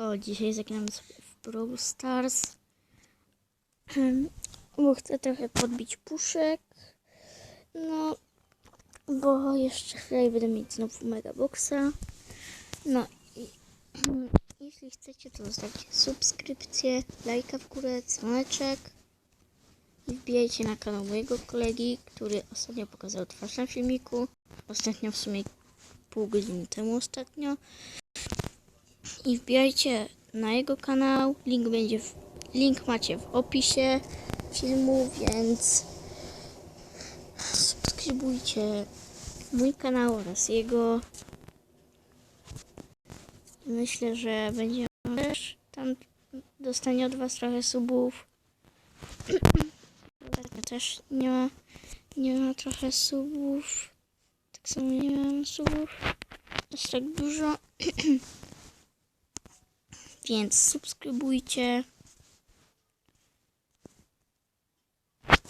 O, dzisiaj zagram w Brawl Stars. Bo chcę trochę podbić puszek. No, bo jeszcze chwilę będę mieć znowu Megaboxa. No i jeśli chcecie, to zostawcie subskrypcję, lajka w górę, dzwoneczek. Wbijajcie na kanał mojego kolegi, który ostatnio pokazał twarz na filmiku. Ostatnio w sumie pół godziny temu ostatnio. I wbijajcie na jego kanał. Link będzie w, link macie w opisie filmu, więc subskrybujcie mój kanał oraz jego. Myślę, że będzie też tam dostanie od was trochę subów. Też nie ma, nie ma trochę subów. Tak samo nie mam subów. Aż tak dużo. Więc subskrybujcie.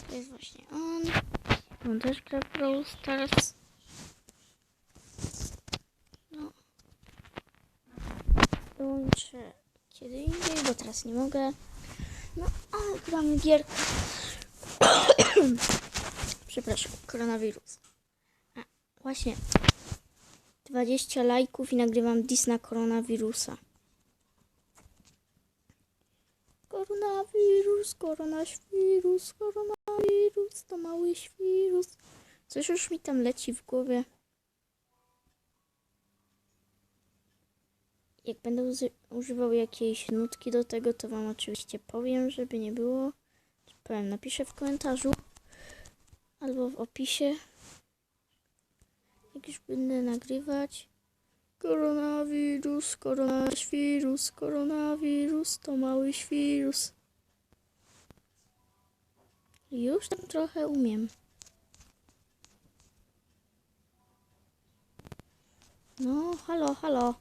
To jest właśnie on. On też gra Brawl Stars. No. Dołączę kiedy indziej, bo teraz nie mogę. No, ale gramy gierkę. Przepraszam, koronawirus. A, właśnie. 20 lajków i nagrywam dis na koronawirusa. Koronawirus, koronawirus, koronawirus, to mały świrus. Coś już mi tam leci w głowie. Jak będę używał jakiejś nutki do tego, to wam oczywiście powiem, żeby nie było. Powiem, napiszę w komentarzu albo w opisie. Jak już będę nagrywać. Koronawirus, koronawirus, koronawirus, to mały świrus. Już tam trochę umiem. No, halo, halo.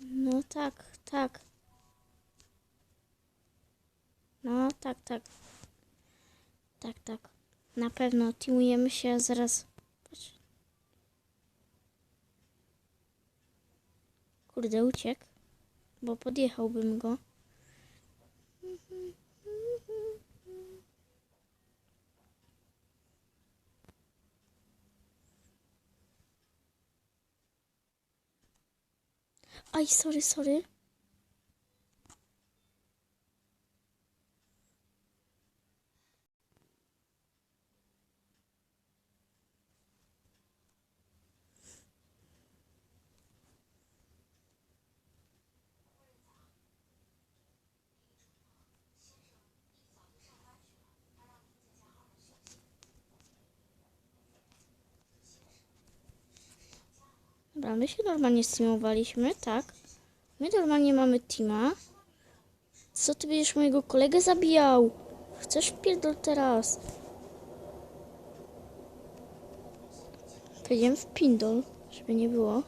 No tak, tak. No, tak, tak. Tak, tak. Na pewno teamujemy się zaraz. Kurde, uciekł. Bo podjechałbym go. Aj, sorry, sorry. Dobra, my się normalnie streamowaliśmy, tak? My normalnie mamy teama. Co ty będziesz mojego kolegę zabijał? Chcesz wpierdol teraz? Powiedziałem w pindol, żeby nie było.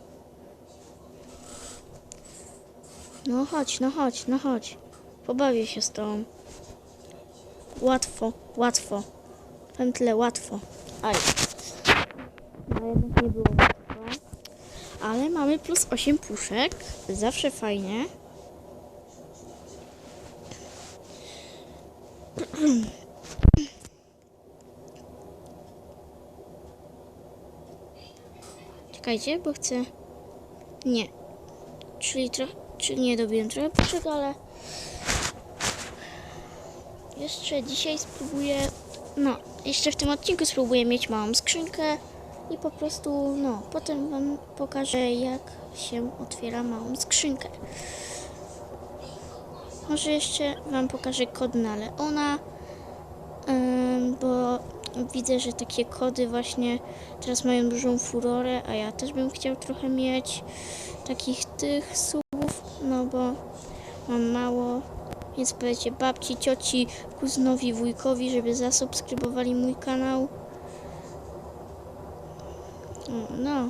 No chodź, no chodź, no chodź. Pobawię się z tobą. Łatwo, łatwo. Powiem tyle, łatwo. Aj. No jednak nie było. Ale mamy plus 8 puszek. Zawsze fajnie. Czekajcie, bo chcę... Nie. Czyli trochę... Czyli nie dobiłem trochę puszek, ale... Jeszcze dzisiaj spróbuję... No, jeszcze w tym odcinku spróbuję mieć małą skrzynkę i po prostu, no, potem Wam pokażę, jak się otwiera małą skrzynkę. Może jeszcze Wam pokażę kod na Leona, bo widzę, że takie kody właśnie teraz mają dużą furorę, a ja też bym chciał trochę mieć takich tych subów, no bo mam mało. Więc powiecie babci, cioci, kuzynowi, wujkowi, żeby zasubskrybowali mój kanał. No.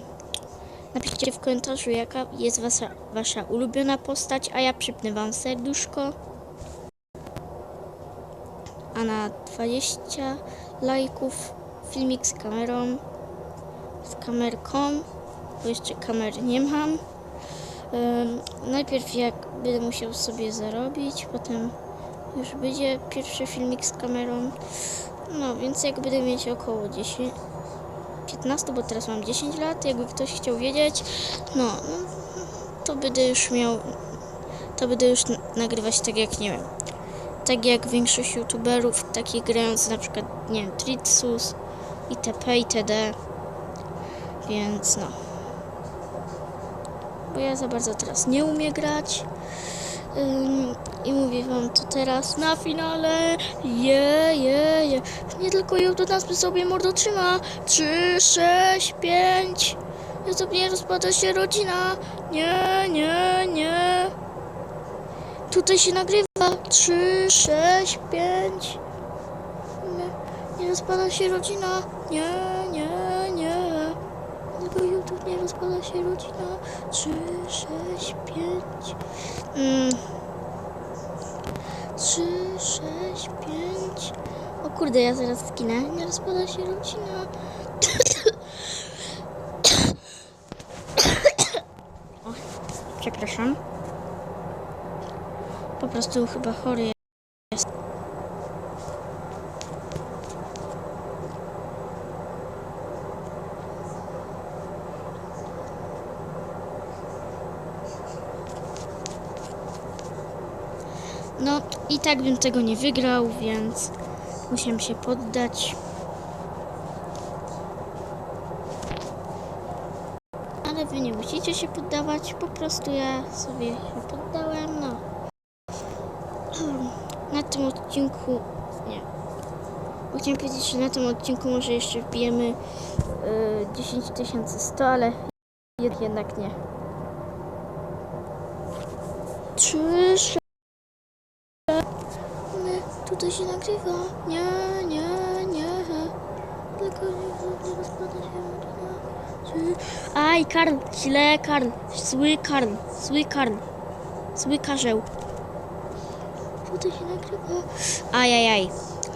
Napiszcie w komentarzu, jaka jest wasza, wasza ulubiona postać, a ja przypnę wam serduszko. A na 20 lajków filmik z kamerą, z kamerką, bo jeszcze kamery nie mam. Ym, najpierw jak będę musiał sobie zarobić, potem już będzie pierwszy filmik z kamerą. No, więc jak będę mieć około 10, 15, bo teraz mam 10 lat, jakby ktoś chciał wiedzieć, no, to będę już miał, to będę już nagrywać tak jak, nie wiem, tak jak większość youtuberów, takich grając na przykład, nie wiem, Tritsus, itp. itd. Więc no. Bo ja za bardzo teraz nie umiem grać. I mówię wam to teraz na finale. Je, je, je. Nie tylko YouTube nas przy sobie mordo trzyma. 3, 6, 5. YouTube nie rozpada się rodzina. Nie, nie, nie. Tutaj się nagrywa. 3, 6, 5. Nie, nie rozpada się rodzina. Nie, nie, Tylko YouTube nie rozpada się rodzina. 3, 6, 5. Mm. 3, 6, 5. O kurde, ja zaraz skinę. Nie rozpada się rodzina. o, przepraszam. Po prostu chyba chory jest. No i tak bym tego nie wygrał, więc musiałem się poddać. Ale wy nie musicie się poddawać, po prostu ja sobie się poddałem, no. Na tym odcinku, nie. Bo Chciałem powiedzieć, że na tym odcinku może jeszcze wbijemy y, 10 100, ale jed- jednak nie. 3, 6, nie, tutaj się nagrywa. Nie, nie, nie. Tylko nie, się Aj, Karl, źle, Karl. Zły Karl, zły Karl. Zły karzeł. Tutaj się nagrywa. Ajajaj,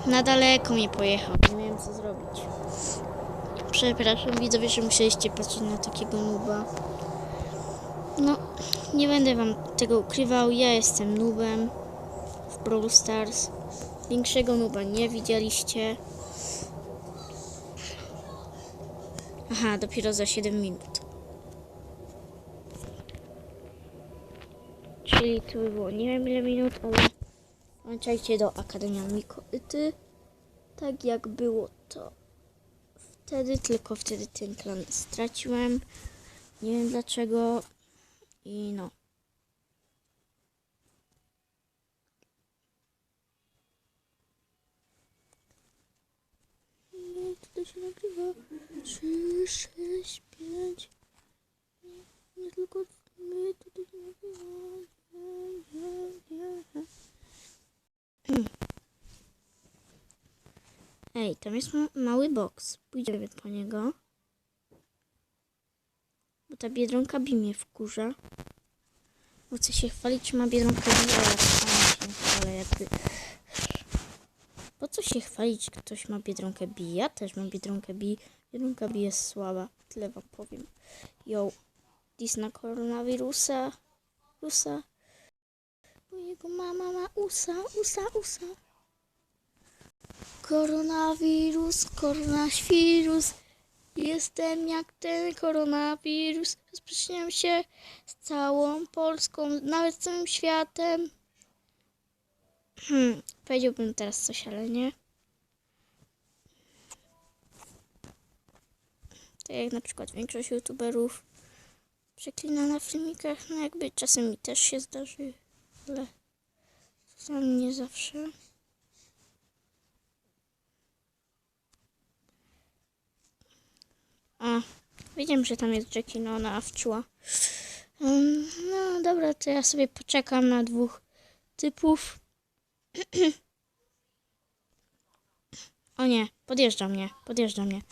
na daleko mnie pojechał. Nie miałem co zrobić. Przepraszam, widzowie, że musieliście patrzeć na takiego nuba. No, nie będę wam tego ukrywał. Ja jestem nubem Brawl Stars. Większego nuba nie widzieliście. Aha, dopiero za 7 minut. Czyli by było nie wiem ile minut, ale włączajcie do Akademia Mikołyty. Tak jak było to wtedy, tylko wtedy ten klan straciłem. Nie wiem dlaczego. I no. Nie, tutaj się nagrywa. 3, 6, 5. Nie, tylko my, tutaj się nagrywa. Ej, tam jest ma- mały boks. Pójdziemy po niego. Bo ta biedronka bi mnie wkurza. Bo chcę się chwalić, czy ma biedronkę bi, a ja sama się nie chwalę jakby. Po co się chwalić, ktoś ma biedronkę bi? Ja też mam biedronkę bi. Biedronka bi jest słaba. Tyle wam powiem. Yo, dis na koronawirusa. Usa. Bo jego mama ma usa, usa, usa. Koronawirus, koronawirus. Jestem jak ten koronawirus. Rozprzestrzeniam się z całą Polską, nawet całym światem. Hmm, powiedziałbym teraz coś, ale nie. Tak jak na przykład większość youtuberów przeklina na filmikach, no jakby czasem mi też się zdarzy, ale sam nie zawsze. A, wiedziałem, że tam jest Jackie, no ona awczyła. Um, no dobra, to ja sobie poczekam na dwóch typów. O nie, podjeżdża mnie, podjeżdża mnie.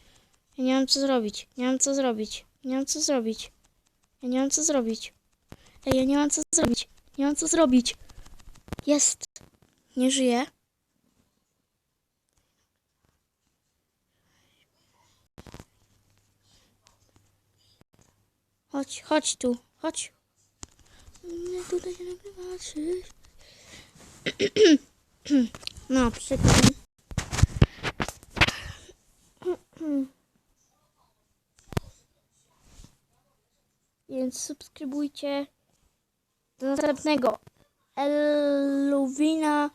Ja nie mam co zrobić, nie mam co zrobić, nie mam co zrobić. Ja nie mam co zrobić. Ej, ja nie mam co zrobić, nie mam co zrobić. Jest, nie żyje. Chodź, chodź tu, chodź. tutaj się nagrywa. trzy. No, przykro. mi. Więc subskrybujcie. Do następnego. Eluwina